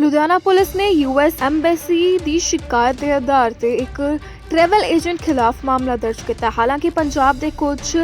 Ludhiana police ਨੇ US embassy ਦੀ ਸ਼ਿਕਾਇਤ ਦੇ ਆਧਾਰ ਤੇ ਇੱਕ ਟਰੈਵਲ ਏਜੰਟ ਖਿਲਾਫ ਮਾਮਲਾ ਦਰਜ ਕੀਤਾ। ਹਾਲਾਂਕਿ ਪੰਜਾਬ ਦੇ ਕੁਝ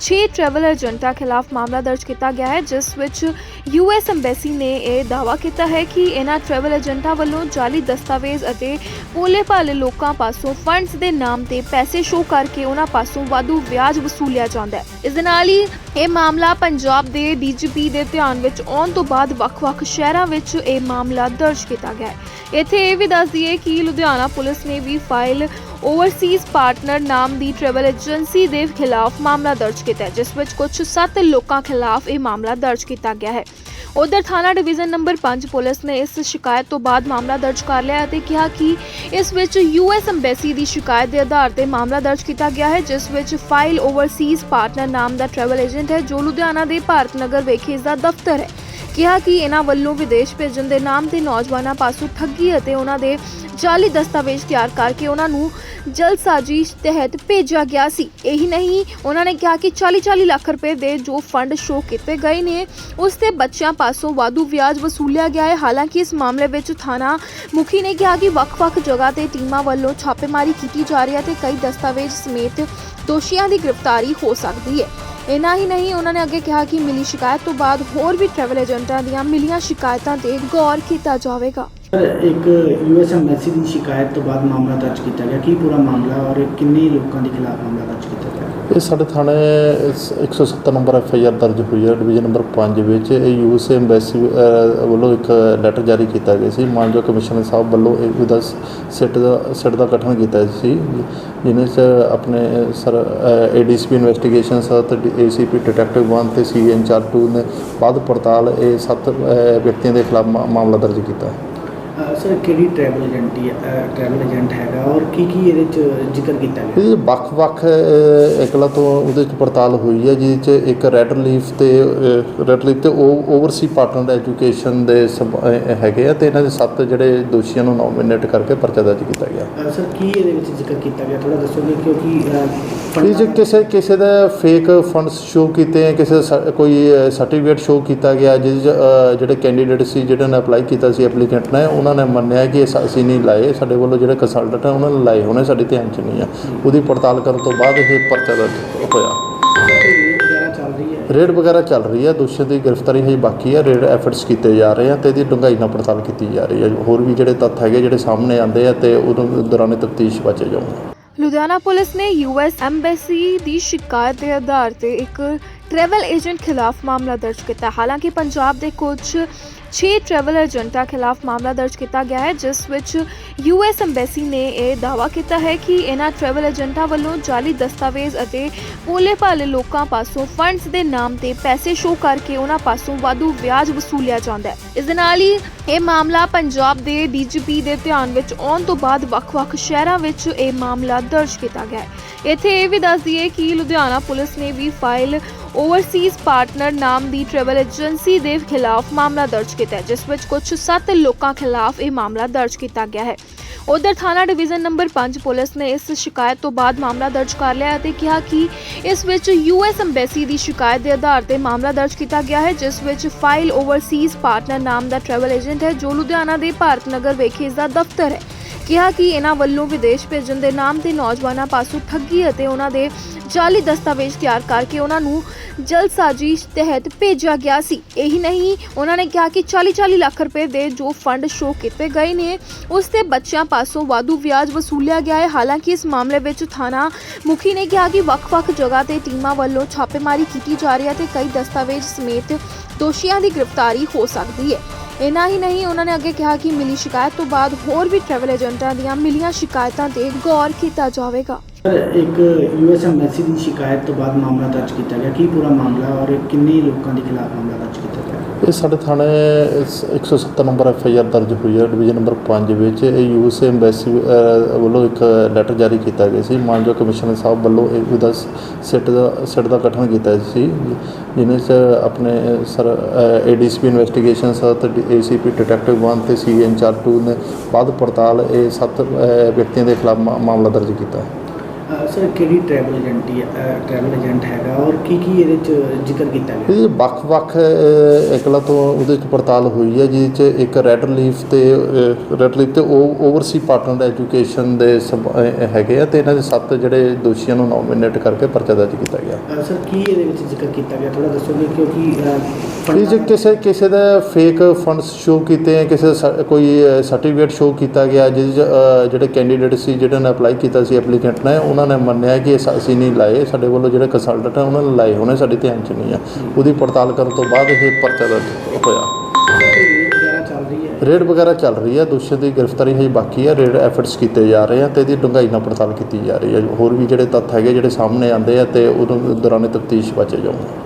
6 ਟਰੈਵਲ ਏਜੰਟਾਂ ਖਿਲਾਫ ਮਾਮਲਾ ਦਰਜ ਕੀਤਾ ਗਿਆ ਹੈ, ਜਿਸ ਵਿੱਚ ਯੂਐਸ ਐਮਬੈਸੀ ਨੇ ਇਹ ਦਾਅਵਾ ਕੀਤਾ ਹੈ ਕਿ ਇਹਨਾਂ ਟਰੈਵਲ ਏਜੰਟਾਂ ਵੱਲੋਂ ਜਾਲੀ ਦਸਤਾਵੇਜ਼ ਅਤੇ ਭੋਲੇ ਭਾਲੇ ਲੋਕਾਂ ਪਾਸੋਂ ਫੰਡਸ ਦੇ ਨਾਮ ਤੇ ਪੈਸੇ ਸ਼ੋਅ ਕਰਕੇ ਉਹਨਾਂ ਪਾਸੋਂ ਵਾਧੂ ਵਿਆਜ ਵਸੂਲਿਆ ਜਾਂਦਾ ਹੈ। ਇਸ ਦੇ ਨਾਲ ਹੀ ਇਹ ਮਾਮਲਾ ਪੰਜਾਬ ਦੇ ਡੀਜੀਪੀ ਦੇ ਧਿਆਨ ਵਿੱਚ ਆਉਣ ਤੋਂ ਬਾਅਦ ਵੱਖ-ਵੱਖ ਸ਼ਹਿਰਾਂ ਵਿੱਚ ਇਹ ਮਾਮਲਾ ਦਰਜ ਕੀਤਾ ਗਿਆ ਹੈ। ਇੱਥੇ ਇਹ ਵੀ ਦੱਸ ਦਈਏ ਕਿ ਲੁਧਿਆਣਾ ਪੁਲਿਸ ਨੇ ਵੀ ਫਾਈਲ ਓਵਰਸੀਜ਼ ਪਾਰਟਨਰ ਨਾਮ ਦੀ ਟਰੈਵਲ ਏਜੰਸੀ ਦੇ ਖਿਲਾਫ ਮਾਮਲਾ ਦਰਜ ਕੀਤਾ ਹੈ, ਜਿਸ ਵਿੱਚ ਕੁਝ 7 ਲੋਕਾਂ ਖਿਲਾਫ ਇਹ ਮਾਮਲਾ ਦਰਜ ਕੀਤਾ ਗਿਆ ਹੈ। ਉਧਰ ਥਾਣਾ ਡਿਵੀਜ਼ਨ ਨੰਬਰ 5 ਪੁਲਿਸ ਨੇ ਇਸ ਸ਼ਿਕਾਇਤ ਤੋਂ ਬਾਅਦ ਮਾਮਲਾ ਦਰਜ ਕਰ ਲਿਆ ਅਤੇ ਕਿਹਾ ਕਿ ਇਸ ਵਿੱਚ ਯੂਐਸ ਐਮਬੈਸੀ ਦੀ ਸ਼ਿਕਾਇਤ ਦੇ ਆਧਾਰ ਤੇ ਮਾਮਲਾ ਦਰਜ ਕੀਤਾ ਗਿਆ ਹੈ, ਜਿਸ ਵਿੱਚ ਫਾਈਲ ਓਵਰਸੀਜ਼ ਪਾਰਟਨਰ ਨਾਮ ਦਾ ਟਰੈਵਲ ਏਜੰਟ ਹੈ, ਜੋ ਲੁਧਿਆਣਾ ਦੇ ਭਾਰਤ ਨਗਰ ਵਿਖੇ ਇਸ ਦਾ ਦਫ਼ਤਰ ਹੈ। ਕਿਹਾ ਕਿ ਇਹਨਾਂ ਵੱਲੋਂ ਵਿਦੇਸ਼ ਭੇਜਣ ਦੇ ਨਾਮ ਤੇ ਨੌਜਵਾਨਾਂ ਪਾਸੋਂ ਠੱਗੀ ਅਤੇ ਉਹਨਾਂ ਦੇ ਜਾਲੀ ਦਸਤਾਵੇਜ਼ ਤਿਆਰ ਕਰਕੇ ਉਹਨਾਂ ਨੂੰ ਜਲਦਸਾਜ਼ੀ ਤਹਿਤ ਭੇਜਿਆ ਗਿਆ ਸੀ। ਇਹੀ ਨਹੀਂ, ਉਹਨਾਂ ਨੇ ਕਿਹਾ ਕਿ 40-40 ਲੱਖ ਰੁਪਏ ਦੇ ਜੋ ਫੰਡ ਸ਼ੋਅ ਕੀਤੇ ਗਏ ਨੇ, ਉਸ ਤੇ ਬੱਚਿਆਂ ਪਾਸੋਂ ਵਾਧੂ ਵਿਆਜ ਵਸੂਲਿਆ ਗਿਆ ਹੈ। ਹਾਲਾਂਕਿ ਇਸ ਮਾਮਲੇ ਵਿੱਚ ਥਾਣਾ ਮੁਖੀ ਨੇ ਕਿਹਾ ਕਿ ਵੱਖ-ਵੱਖ ਜਗ੍ਹਾ ਤੇ ਟੀਮਾਂ ਵੱਲੋਂ ਛਾਪੇਮਾਰੀ ਕੀਤੀ ਜਾ ਰਹੀ ਹੈ ਤੇ ਕਈ ਦਸਤਾਵੇਜ਼ ਸਮੇਤ ਦੋਸ਼ੀਆਂ ਦੀ ਗ੍ਰਿਫਤਾਰੀ ਹੋ ਸਕਦੀ ਹੈ। ਇਨਾ ਹੀ ਨਹੀਂ, ਉਹਨਾਂ ਨੇ ਅੱਗੇ ਕਿਹਾ ਕਿ ਮਿਲੀ ਸ਼ਿਕਾਇਤ ਤੋਂ ਬਾਅਦ ਹੋਰ ਵੀ ਟਰੈਵਲ ਏਜੰਟਾਂ ਦੀਆਂ ਮਿਲੀਆਂ ਸ਼ਿਕਾਇਤਾਂ ਤੇ ਗੌਰ ਕੀਤਾ ਜਾਵੇਗਾ। ਸਰ ਇੱਕ ਯੂਐਸ ਐਮਬੈਸੀ ਦੀ ਸ਼ਿਕਾਇਤ ਤੋਂ ਬਾਅਦ ਮਾਮਲਾ ਦਰਜ ਕੀਤਾ ਗਿਆ। ਕੀ ਪੂਰਾ ਮਾਮਲਾ ਔਰ ਕਿੰਨੇ ਲੋਕਾਂ ਦੇ ਖਿਲਾਫ ਮਾਮਲਾ ਦਰਜ ਕੀਤਾ ਗਿਆ? ਇਹ ਸਾਡੇ ਥਾਣੇ ਇਸ 170 ਨੰਬਰ ਐਫ ਆਈ ਆਰ ਦਰਜ ਹੋਈ ਹੈ ਡਿਵੀਜ਼ਨ ਨੰਬਰ 5 ਵਿੱਚ। ਇਹ ਯੂਐਸ ਐਮਬੈਸੀ ਅਹ, ਵੱਲੋਂ ਇੱਕ ਲੈਟਰ ਜਾਰੀ ਕੀਤਾ ਗਿਆ ਸੀ। ਮਾਨਯੋਗ ਕਮਿਸ਼ਨਰ ਸਾਹਿਬ ਵੱਲੋਂ ਇਹ ਉਹਦਾ ਸਿੱਟ ਦਾ ਸਿੱਟ ਦਾ ਗਠਨ ਕੀਤਾ ਸੀ। ਜਿਹਨੇ ਚ ਆਪਣੇ ਸਰ ਏਡੀਸੀਪੀ ਇਨਵੈਸਟੀਗੇਸ਼ਨਸ ਅਤੇ ਏਸੀਪੀ ਡਿਟੈਕਟਿਵ 1 ਤੇ ਸੀ ਇੰਚਾਰਜ 2 ਨੇ ਬਾਅਦ ਪੜਤਾਲ ਇਹ ਸੱਤ ਵਿਅਕਤੀਆਂ ਦੇ ਖਿਲਾਫ ਮਾ- ਮਾਮਲਾ ਦਰਜ ਕੀਤਾ। uh, ਸਰ ਕਿਹੜੀ ਟਰੈਵਲ ਏਜੰਟੀ ਟਰੈਵਲ ਏਜੰਟ ਹੈਗਾ ਔਰ ਕੀ ਕੀ ਇਹਦੇ ਚ ਜ਼ਿਕਰ ਕੀਤਾ ਗਿਆ? ਇਹ ਵੱਖ-ਵੱਖ ਇਕਲਾ ਤੋਂ ਉਹਦੇ ਚ ਪੜਤਾਲ ਹੋਈ ਹੈ ਜਿਹਦੇ ਚ ਇੱਕ ਰੈੱਡ ਲੀਫ ਤੇ ਰੈੱਡ ਲੀਫ ਤੇ ਓਵਰਸੀ ਪਾਰਟਨਰ ਐਜੂਕੇਸ਼ਨ ਦੇ ਹੈਗੇ ਆ ਤੇ ਇਹਨਾਂ ਦੇ ਸੱਤ ਜਿਹੜੇ ਦੋਸ਼ੀਆਂ ਨੂੰ ਨੋਮੀਨੇਟ ਕਰਕੇ ਪਰਚਾ ਦਰਜ ਕੀਤਾ ਗਿਆ। ਸਰ ਕੀ ਇਹਦੇ ਵਿੱਚ ਜ਼ਿਕਰ ਕੀਤਾ ਗਿਆ? ਥੋੜਾ ਦੱਸੋਗੇ ਕਿਉਂਕਿ ਇਹ ਕਿਸੇ ਕਿਸੇ ਦਾ ਫੇਕ ਫੰਡਸ ਸ਼ੋ ਕੀਤੇ ਆ ਕਿਸੇ ਕੋਈ ਸਰਟੀਫਿਕੇਟ ਸ਼ੋ ਕੀਤਾ ਗਿਆ ਜਿਹਦੇ 'ਚ, ਅਹ, ਜਿਹੜੇ ਕੈਂਡੀਡੇਟ ਸੀ ਜਿਹਨਾਂ ਨੇ ਅਪਲਾਈ ਕੀਤਾ ਸੀ ਐਪਲੀਕੈਂਟ ਨੇ ਉਹਨਾਂ ਨੇ ਮੰਨਿਆ ਕਿ ਇਹ ਅਸੀਂ ਨਹੀਂ ਲਾਏ, ਸਾਡੇ ਵੱਲੋਂ ਜਿਹੜੇ ਕੰਸਲਟੈਂਟ ਆ, ਉਹਨਾਂ ਨੇ ਲਾਏ ਹੋਣੇ, ਸਾਡੇ ਧਿਆਨ 'ਚ ਨਹੀਂ ਆ। ਉਹਦੀ ਪੜਤਾਲ ਕਰਨ ਤੋਂ ਬਾਅਦ ਇਹ ਪਰਚਾ ਦਰਜ ਹੋਇਆ। ਰੇਡ ਵਗੈਰਾ ਚੱਲ ਰਹੀ ਹੈ ਰੇਡ ਦੀ ਗ੍ਰਿਫਤਾਰੀ ਹਜੇ ਬਾਕੀ ਹੈ ਰੇਡ ਐਫਰਟਸ ਕੀਤੇ ਜਾ ਰਹੇ ਆ ਤੇ ਇਹਦੀ ਡੂੰਘਾਈ ਨਾਲ ਪੜਤਾਲ ਕੀਤੀ ਜਾ ਰਹੀ ਹੈ ਹੋਰ ਵੀ ਜਿਹੜੇ ਤੱਥ ਹੈਗੇ, ਜਿਹੜੇ ਸਾਹਮਣੇ ਆਉਂਦੇ ਆ ਤੇ ਉਦੋਂ ਦੌਰਾਨੇ ਤਫਤੀਸ਼ ਬਚੇ ਜਾਊਗੇ। ਲੁਧਿਆਣਾ ਪੁਲਿਸ ਨੇ ਯੂਐਸ ਐਮਬੈਸੀ ਦੀ ਸ਼ਿਕਾਇਤ ਦੇ ਆਧਾਰ ਤੇ ਇੱਕ ਟਰੈਵਲ ਏਜੰਟ ਖਿਲਾਫ ਮਾਮਲਾ ਦਰਜ ਕੀਤਾ। ਹਾਲਾਂਕਿ ਪੰਜਾਬ ਦੇ ਕੁਝ 6 ਟਰੈਵਲ ਏਜੰਟਾਂ ਖਿਲਾਫ ਮਾਮਲਾ ਦਰਜ ਕੀਤਾ ਗਿਆ ਹੈ, ਜਿਸ ਵਿੱਚ ਯੂਐਸ ਐਮਬੈਸੀ ਨੇ ਇਹ ਦਾਅਵਾ ਕੀਤਾ ਹੈ ਕਿ ਇਹਨਾਂ ਟਰੈਵਲ ਏਜੰਟਾਂ ਵੱਲੋਂ ਜਾਲੀ ਦਸਤਾਵੇਜ਼ ਅਤੇ ਭੋਲੇ ਭਾਲੇ ਲੋਕਾਂ ਪਾਸੋਂ ਫੰਡਸ ਦੇ ਨਾਮ ਤੇ ਪੈਸੇ ਸ਼ੋਅ ਕਰਕੇ ਉਹਨਾਂ ਪਾਸੋਂ ਵਾਧੂ ਵਿਆਜ ਵਸੂਲਿਆ ਜਾਂਦਾ ਹੈ। ਇਸ ਦੇ ਨਾਲ ਹੀ ਇਹ ਮਾਮਲਾ ਪੰਜਾਬ ਦੇ ਡੀਜੀਪੀ ਦੇ ਧਿਆਨ ਵਿੱਚ ਆਉਣ ਤੋਂ ਬਾਅਦ ਵੱਖ-ਵੱਖ ਸ਼ਹਿਰਾਂ ਵਿੱਚ ਇਹ ਮਾਮਲਾ ਦਰਜ ਕੀਤਾ ਗਿਆ ਹੈ। ਇੱਥੇ ਇਹ ਵੀ ਦੱਸ ਦਈਏ ਕਿ ਲੁਧਿਆਣਾ ਪੁਲਿਸ ਨੇ ਵੀ ਫਾਈਲ ਓਵਰਸੀਜ਼ ਪਾਰਟਨਰ ਨਾਮ ਦੀ ਟਰੈਵਲ ਏਜੰਸੀ ਦੇ ਖਿਲਾਫ ਮਾਮਲਾ ਦਰਜ ਕੀਤਾ ਹੈ, ਜਿਸ ਵਿੱਚ ਕੁਝ 7 ਲੋਕਾਂ ਖਿਲਾਫ ਇਹ ਮਾਮਲਾ ਦਰਜ ਕੀਤਾ ਗਿਆ ਹੈ। ਉਧਰ ਥਾਣਾ ਡਿਵੀਜ਼ਨ ਨੰਬਰ 5 ਪੁਲਿਸ ਨੇ ਇਸ ਸ਼ਿਕਾਇਤ ਤੋਂ ਬਾਅਦ ਮਾਮਲਾ ਦਰਜ ਕਰ ਲਿਆ ਅਤੇ ਕਿਹਾ ਕਿ ਇਸ ਵਿੱਚ ਯੂਐਸ ਐਮਬੈਸੀ ਦੀ ਸ਼ਿਕਾਇਤ ਦੇ ਆਧਾਰ ਤੇ ਮਾਮਲਾ ਦਰਜ ਕੀਤਾ ਗਿਆ ਹੈ, ਜਿਸ ਵਿੱਚ ਫਾਈਲ ਓਵਰਸੀਜ਼ ਪਾਰਟਨਰ ਨਾਮ ਦਾ ਟਰੈਵਲ ਏਜੰਟ ਹੈ, ਜੋ ਲੁਧਿਆਣਾ ਦੇ ਭਾਰਤ ਨਗਰ ਵਿਖੇ ਇਸ ਦਾ ਦਫ਼ਤਰ ਹੈ। ਕਿਹਾ ਕਿ ਇਹਨਾਂ ਵੱਲੋਂ ਵਿਦੇਸ਼ ਭੇਜਣ ਦੇ ਨਾਮ ਤੇ ਨੌਜਵਾਨਾਂ ਪਾਸੋਂ ਠੱਗੀ ਅਤੇ ਉਹਨਾਂ ਦੇ ਜਾਲੀ ਦਸਤਾਵੇਜ਼ ਤਿਆਰ ਕਰਕੇ ਉਹਨਾਂ ਨੂੰ ਜਲਦਸਾਜ਼ੀ ਤਹਿਤ ਭੇਜਿਆ ਗਿਆ ਸੀ। ਇਹੀ ਨਹੀਂ, ਉਹਨਾਂ ਨੇ ਕਿਹਾ ਕਿ 40-40 ਲੱਖ ਰੁਪਏ ਦੇ ਜੋ ਫੰਡ ਸ਼ੋਅ ਕੀਤੇ ਗਏ ਨੇ, ਉਸ ਤੇ ਬੱਚਿਆਂ ਪਾਸੋਂ ਵਾਧੂ ਵਿਆਜ ਵਸੂਲਿਆ ਗਿਆ ਹੈ। ਹਾਲਾਂਕਿ ਇਸ ਮਾਮਲੇ ਵਿੱਚ ਥਾਣਾ ਮੁਖੀ ਨੇ ਕਿਹਾ ਕਿ ਵੱਖ-ਵੱਖ ਜਗ੍ਹਾ ਤੇ ਟੀਮਾਂ ਵੱਲੋਂ ਛਾਪੇਮਾਰੀ ਕੀਤੀ ਜਾ ਰਹੀ ਹੈ ਤੇ ਕਈ ਦਸਤਾਵੇਜ਼ ਸਮੇਤ ਦੋਸ਼ੀਆਂ ਦੀ ਗ੍ਰਿਫਤਾਰੀ ਹੋ ਸਕਦੀ ਹੈ। ਇਨਾ ਹੀ ਨਹੀਂ, ਉਹਨਾਂ ਨੇ ਅੱਗੇ ਕਿਹਾ ਕਿ ਮਿਲੀ ਸ਼ਿਕਾਇਤ ਤੋਂ ਬਾਅਦ ਹੋਰ ਵੀ ਟਰੈਵਲ ਏਜੰਟਾਂ ਦੀਆਂ ਮਿਲੀਆਂ ਸ਼ਿਕਾਇਤਾਂ ਤੇ ਗੌਰ ਕੀਤਾ ਜਾਵੇਗਾ। ਸਰ ਇੱਕ ਯੂਐਸ ਐਮਬੈਸੀ ਦੀ ਸ਼ਿਕਾਇਤ ਤੋਂ ਬਾਅਦ ਮਾਮਲਾ ਦਰਜ ਕੀਤਾ ਗਿਆ। ਕੀ ਪੂਰਾ ਮਾਮਲਾ ਔਰ ਕਿੰਨੇ ਲੋਕਾਂ ਦੇ ਖਿਲਾਫ ਮਾਮਲਾ ਦਰਜ ਕੀਤਾ ਗਿਆ? ਇਹ ਸਾਡੇ ਥਾਣੇ ਇਸ 170 ਨੰਬਰ ਐਫ ਆਈ ਆਰ ਦਰਜ ਹੋਈ ਹੈ ਡਿਵੀਜ਼ਨ ਨੰਬਰ 5 ਵਿੱਚ। ਇਹ ਯੂਐਸ ਐਮਬੈਸੀ ਅਹ, ਵੱਲੋਂ ਇੱਕ ਲੈਟਰ ਜਾਰੀ ਕੀਤਾ ਗਿਆ ਸੀ। ਮਾਨਯੋਗ ਕਮਿਸ਼ਨਰ ਸਾਹਿਬ ਵੱਲੋਂ ਇਹ ਉਹਦਾ ਸਿੱਟ ਦਾ ਸਿੱਟ ਦਾ ਗਠਨ ਕੀਤਾ ਸੀ। ਜਿਹਨੇ ਚ ਆਪਣੇ ਸਰ ਏਡੀਸੀਪੀ ਇਨਵੈਸਟੀਗੇਸ਼ਨਸ ਅਤੇ ਏਸੀਪੀ ਡਿਟੈਕਟਿਵ 1 ਤੇ ਸੀ ਇੰਚਾਰਜ 2 ਨੇ ਬਾਅਦ ਪੜਤਾਲ ਇਹ ਸੱਤ ਵਿਅਕਤੀਆਂ ਦੇ ਖਿਲਾਫ ਮਾ- ਮਾਮਲਾ ਦਰਜ ਕੀਤਾ। ਸਰ ਕਿਹੜੀ ਟਰੈਵਲ ਏਜੰਟੀ ਟਰੈਵਲ ਏਜੰਟ ਹੈਗਾ ਔਰ ਕੀ ਕੀ ਇਹਦੇ ਚ ਜ਼ਿਕਰ ਕੀਤਾ ਗਿਆ? ਇਹ ਵੱਖ-ਵੱਖ ਇਕਲਾ ਤੋਂ ਉਹਦੇ ਚ ਪੜਤਾਲ ਹੋਈ ਹੈ ਜਿਹਦੇ ਚ ਇੱਕ ਰੈੱਡ ਲੀਫ ਤੇ ਰੈੱਡ ਲੀਫ ਤੇ ਓਵਰਸੀ ਪਾਰਟਨਰ ਐਜੂਕੇਸ਼ਨ ਦੇ ਹੈਗੇ ਆ ਤੇ ਇਹਨਾਂ ਦੇ ਸੱਤ ਜਿਹੜੇ ਦੋਸ਼ੀਆਂ ਨੂੰ ਨੋਮੀਨੇਟ ਕਰਕੇ ਪਰਚਾ ਦਰਜ ਕੀਤਾ ਗਿਆ। ਸਰ ਕੀ ਇਹਦੇ ਵਿੱਚ ਜ਼ਿਕਰ ਕੀਤਾ ਗਿਆ? ਥੋੜਾ ਦੱਸੋਗੇ ਕਿਉਂਕਿ ਇਹ ਜੇ ਕਿਸੇ ਕਿਸੇ ਦਾ ਫੇਕ ਫੰਡਸ ਸ਼ੋ ਕੀਤੇ ਹੈ ਕਿਸੇ ਕੋਈ ਸਰਟੀਫਿਕੇਟ ਸ਼ੋ ਕੀਤਾ ਗਿਆ ਜਿਹੜੇ ਕੈਂਡੀਡੇਟ ਸੀ ਜਿਹਨਾਂ ਨੇ ਅਪਲਾਈ ਕੀਤਾ ਸੀ ਐਪਲੀਕੈਂਟ ਨੇ ਉਹਨਾਂ ਨੇ ਮੰਨਿਆ ਕਿ ਇਹ ਅਸੀਂ ਨਹੀਂ ਲਾਏ, ਸਾਡੇ ਵੱਲੋਂ ਜਿਹੜੇ ਕੰਸਲਟੈਂਟ ਹੈ ਉਹਨਾਂ ਨੇ ਲਾਏ ਹੋਣੇ, ਸਾਡੇ ਧਿਆਨ 'ਚ ਨਹੀਂ ਆ। ਉਹਦੀ ਪੜਤਾਲ ਕਰਨ ਤੋਂ ਬਾਅਦ ਇਹ ਪਰਚਾ ਦਰਜ ਹੋਇਆ। ਰੇਡ ਵਗੈਰਾ ਚੱਲ ਰਹੀ ਹੈ ਰੇਡ ਦੀ ਗ੍ਰਿਫਤਾਰੀ ਹਜੇ ਬਾਕੀ ਹੈ ਰੇਡ ਐਫਰਟਸ ਕੀਤੇ ਜਾ ਰਹੇ ਆ ਤੇ ਇਹਦੀ ਡੂੰਘਾਈ ਨਾਲ ਪੜਤਾਲ ਕੀਤੀ ਜਾ ਰਹੀ ਹੈ ਹੋਰ ਵੀ ਜਿਹੜੇ ਤੱਥ ਹੈਗੇ, ਜਿਹੜੇ ਸਾਹਮਣੇ ਆਉਂਦੇ ਆ ਤੇ ਉਦੋਂ ਦੌਰਾਨ ਤਫਤੀਸ਼ ਬਚੇ ਜਾਊਗੇ।